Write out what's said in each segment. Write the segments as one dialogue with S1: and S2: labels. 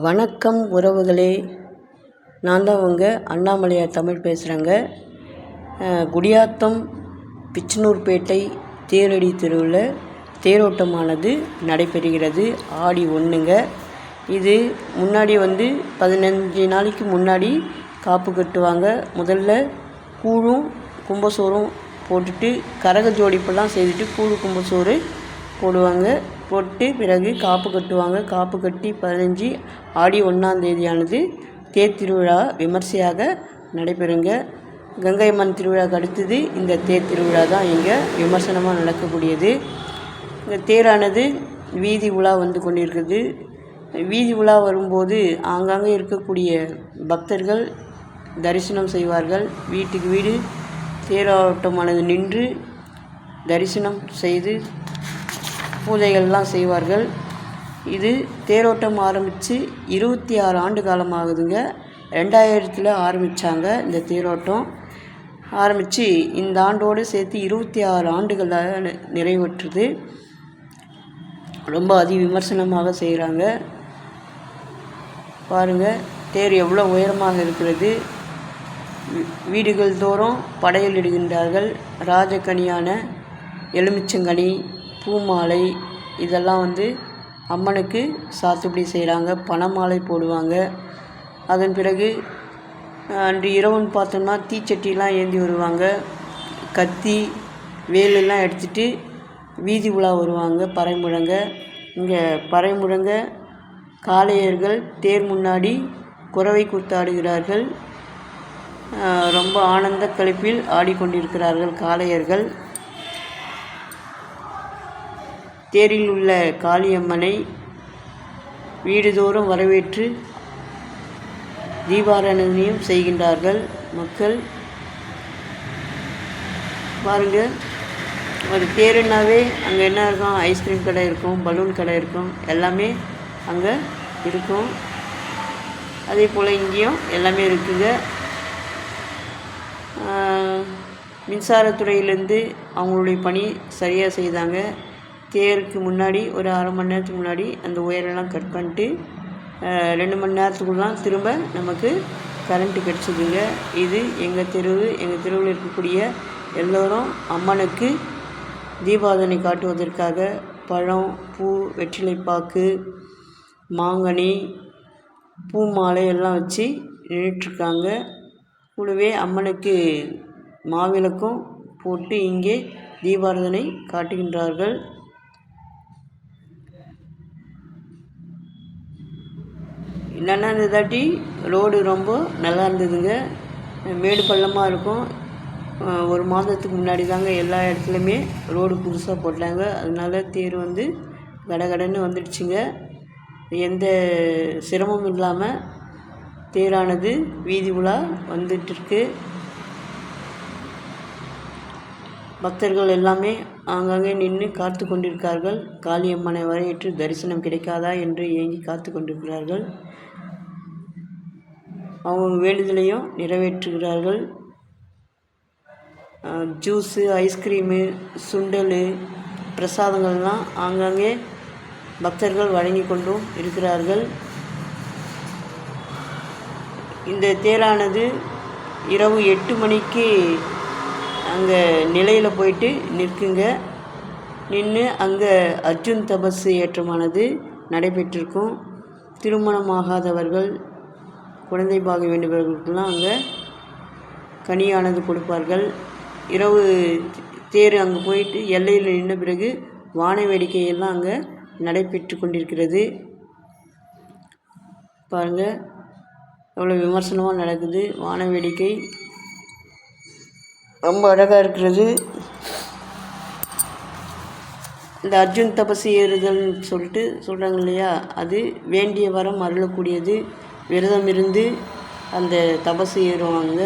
S1: வணக்கம் உறவுகளே. நான் தான் உங்கள் அண்ணாமலையார் தமிழ் பேசுகிறேங்க குடியாத்தம் பிச்சனூர்பேட்டை தேரடி தெருவில் தேரோட்டமானது நடைபெறுகிறது. ஆடி ஒன்றுங்க இது முன்னாடி வந்து பதினஞ்சு நாளைக்கு முன்னாடி காப்பு கட்டுவாங்க. முதல்ல கூழும் கும்பசோறும் போட்டுட்டு கரக ஜோடிப்பெல்லாம் செய்துட்டு கூழு கும்பசோறு போடுவாங்க. போட்டு பிறகு காப்பு கட்டுவாங்க. காப்பு கட்டி பதினஞ்சு ஆடி ஒன்றாந்தேதியானது தேர் திருவிழா விமர்சையாக நடைபெறுங்க. கங்கை அம்மன் திருவிழாவுக்கு அடுத்தது இந்த தேர் திருவிழா தான் இங்கே விமர்சனமாக நடக்கக்கூடியது. இந்த தேரானது வீதி உலா வந்து கொண்டிருக்குது வீதி உலா வரும்போது ஆங்காங்கே இருக்கக்கூடிய பக்தர்கள் தரிசனம் செய்வார்கள். வீட்டுக்கு வீடு தேரோட்டமானது நின்று தரிசனம் செய்து பூஜைகள்லாம் செய்வார்கள். இது தேரோட்டம் ஆரம்பித்து இருபத்தி ஆறு ஆண்டு காலம் ஆகுதுங்க ரெண்டாயிரத்தில் ஆரம்பித்தாங்க இந்த தேரோட்டம். ஆரம்பித்து இந்த ஆண்டோடு சேர்த்து இருபத்தி ஆறு ஆண்டுகளாக நிறைவேற்றுது. ரொம்ப அதி விமர்சனமாக செய்கிறாங்க பாருங்கள் தேர் எவ்வளோ உயரமாக இருக்கிறது. வீடுகள் தோறும் படையல் இடுகின்றார்கள் ராஜக்கனியான எலுமிச்சங்கனி பூமாலை இதெல்லாம் வந்து அம்மனுக்கு சாத்துப்படி செய்கிறாங்க பணமாலை போடுவாங்க. அதன் பிறகு அன்று இரவுன்னு பார்த்தோம்னா தீச்சட்டிலாம் ஏந்தி வருவாங்க. கத்தி வேலெல்லாம் எடுத்துகிட்டு வீதி உலா வருவாங்க பறை முழங்க இங்கே பறை முழங்க காளையர்கள் தேர் முன்னாடி குறவை கூத்தாடுகிறார்கள். ரொம்ப ஆனந்த கழிப்பில் ஆடிக்கொண்டிருக்கிறார்கள் காளையர்கள். தேரில் உள்ள காளியம்மனை வீடுதோறும் வரவேற்று தீபாராதனையும் செய்கின்றார்கள் மக்கள். பாருங்கள் ஒரு தேருன்னாவே அங்கே என்ன இருக்கும்? ஐஸ்கிரீம் கடை இருக்கும் பலூன் கடை இருக்கும் எல்லாமே அங்கே இருக்கும். அதே போல் இங்கேயும் எல்லாமே இருக்குங்க. மின்சாரத்துறையிலேருந்து அவங்களுடைய பணி சரியாக செய்தாங்க. தேருக்கு முன்னாடி ஒரு அரை மணி நேரத்துக்கு முன்னாடி அந்த ஒயரெல்லாம் கட் பண்ணிட்டு ரெண்டு மணி நேரத்துக்குள்ளலாம் திரும்ப நமக்கு கரண்ட்டு கிடச்சிதுங்க. இது எங்கள் தெரு எங்கள் தெருவில் இருக்கக்கூடிய எல்லோரும் அம்மனுக்கு தீபாவளி காட்டுவதற்காக பழம் பூ வெற்றிலைப்பாக்கு மாங்கனி பூ மாலை எல்லாம் வச்சு நின்றுட்டுருக்காங்க. கூடவே அம்மனுக்கு மாவிளக்கும் போட்டு இங்கே தீபாரதனை காட்டுகின்றார்கள். என்னென்னா இந்த தாட்டி? ரோடு ரொம்ப நல்லா இருந்ததுங்க. மேடு பள்ளமாக இருக்கும். ஒரு மாதத்துக்கு முன்னாடி தாங்க எல்லா இடத்துலையுமே ரோடு புதுசாக போட்டாங்க. அதனால தேர் வந்து கடகடன்னு வந்துடுச்சுங்க. எந்த சிரமமும் இல்லாமல் தேரானது வீதி உலா வந்துட்டுருக்கு. பக்தர்கள் எல்லாமே ஆங்காங்கே நின்று காத்து கொண்டிருக்கார்கள். காளியம்மனை வரையேற்று தரிசனம் கிடைக்காதா என்று ஏங்கி காத்து கொண்டிருக்கிறார்கள். அவங்க வேண்டுதலையும் நிறைவேற்றுகிறார்கள். ஜூஸு ஐஸ்கிரீமு சுண்டல் பிரசாதங்கள்லாம் ஆங்காங்கே பக்தர்கள் வழங்கி கொண்டும் இருக்கிறார்கள். இந்த தேரானது இரவு எட்டு மணிக்கு அங்கே நிலையில் போயிட்டு நிற்குங்க. நின்று அங்கே அர்ஜுன் தபசு ஏற்றமானது நடைபெற்றிருக்கும். திருமணமாகாதவர்கள் குழந்தை பாக வேண்டியவர்களுக்கெல்லாம் அங்கே கனியானது கொடுப்பார்கள். இரவு தேர் அங்கே போயிட்டு எல்லையில் நின்ற பிறகு வான வேடிக்கையெல்லாம் அங்கே நடைபெற்று கொண்டிருக்கிறது. பாருங்கள் எவ்வளோ விமர்சனமாக நடக்குது. வான வேடிக்கை ரொம்ப அழகாக இருக்கிறது. இந்த அர்ஜுன் தபசு ஏறுதல்னு சொல்லிட்டு சொல்கிறாங்க இல்லையா? அது வேண்டிய வரம் அருளக்கூடியது. விரதம் இருந்து அந்த தபசு ஏறுவாங்க.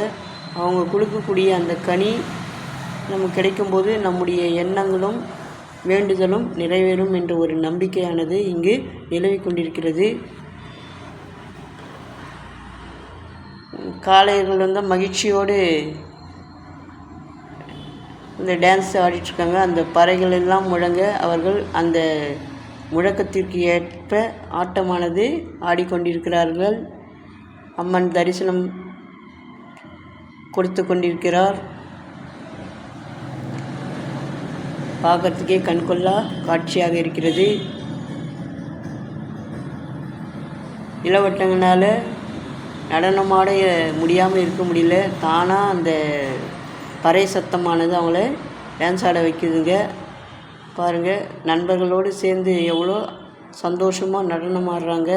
S1: அவங்க கொடுக்கக்கூடிய அந்த கனி நமக்கு கிடைக்கும்போது நம்முடைய எண்ணங்களும் வேண்டுதலும் நிறைவேறும் என்ற ஒரு நம்பிக்கையானது இங்கு நிலவி கொண்டிருக்கிறது. காளையர்கள் வந்து மகிழ்ச்சியோடு இந்த டான்ஸ் ஆடிட்டுருக்காங்க. அந்த பறைகள் எல்லாம் முழங்க அவர்கள் அந்த முழக்கத்திற்கு ஏற்ப ஆட்டமானது ஆடிக்கொண்டிருக்கிறார்கள். அம்மன் தரிசனம் கொடுத்து கொண்டிருக்கிறார். பார்க்கறதுக்கே கண்கொள்ளா காட்சியாக இருக்கிறது. இளவட்டங்களால் நடனமாட முடியாமல் இருக்க முடியல. தானாக அந்த பறை சத்தமானது அவங்கள டான்ஸ் ஆட வைக்குதுங்க. பாருங்கள் நண்பர்களோடு சேர்ந்து எவ்வளோ சந்தோஷமாக நடனம் ஆடுறாங்க.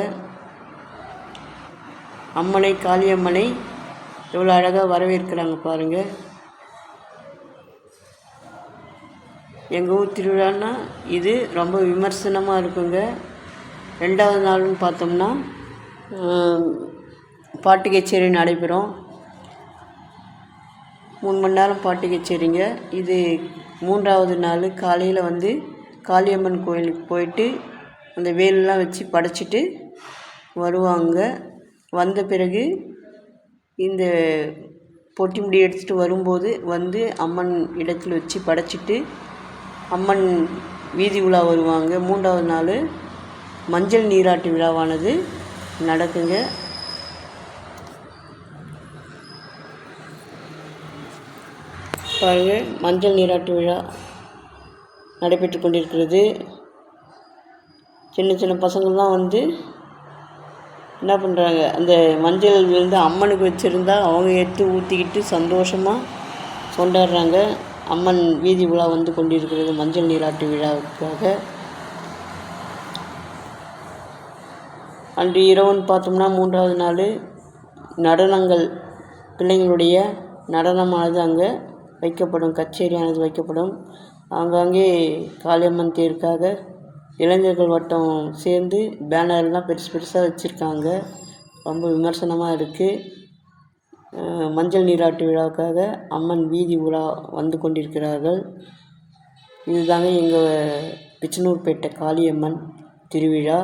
S1: அம்மனை காளியம்மனை எவ்வளோ அழகாக வரவேற்கிறாங்க பாருங்கள் எங்கள் ஊர் திருவிழான்னா இது ரொம்ப விமர்சனமாக இருக்குங்க. ரெண்டாவது நாள்னு பார்த்தோம்னா பாட்டு கச்சேரி நடைபெறும். மூணு மணி நேரம் பாட்டு கச்சேரிங்க இது மூன்றாவது நாள். காலையில் வந்து காளியம்மன் கோயிலுக்கு போயிட்டு அந்த வேலெலாம் வச்சு படைச்சிட்டு வருவாங்க. வந்த பிறகு இந்த பொட்டி முடி எடுத்துகிட்டு வரும்போது வந்து அம்மன் இடத்தில் வச்சு படைச்சிட்டு அம்மன் வீதி உலா வருவாங்க. மூன்றாவது நாள் மஞ்சள் நீராட்டு விழாவானது நடக்குங்க. பாருங்க மஞ்சள் நீராட்டு விழா நடைபெற்று கொண்டிருக்கிறது. சின்ன சின்ன பசங்கள்லாம் வந்து என்ன பண்ணுறாங்க அந்த மஞ்சள் விழுந்து அம்மனுக்கு வச்சுருந்தா அவங்க எடுத்து ஊற்றிக்கிட்டு சந்தோஷமாக கொண்டாடுறாங்க. அம்மன் வீதி உலா வந்து கொண்டிருக்கிறது மஞ்சள் நீராட்டு விழாவுக்காக. அன்று இரவுன்னு பார்த்தோம்னா மூன்றாவது நாள் நடனங்கள். பிள்ளைங்களுடைய நடனமானது அங்கே வைக்கப்படும் கச்சேரியானது வைக்கப்படும். ஆங்காங்கே காளியம்மன் தேருக்காக இளைஞர்கள் வட்டம் சேர்ந்து பேனர்லாம் பெருசு பெருசாக வச்சுருக்காங்க. ரொம்ப விமர்சனமாக இருக்குது மஞ்சள் நீராட்டு விழாவுக்காக அம்மன் வீதி உலா வந்து கொண்டிருக்கிறார்கள். இதுதாங்க எங்கள் பிச்சனூர்பேட்டை காளியம்மன் திருவிழா.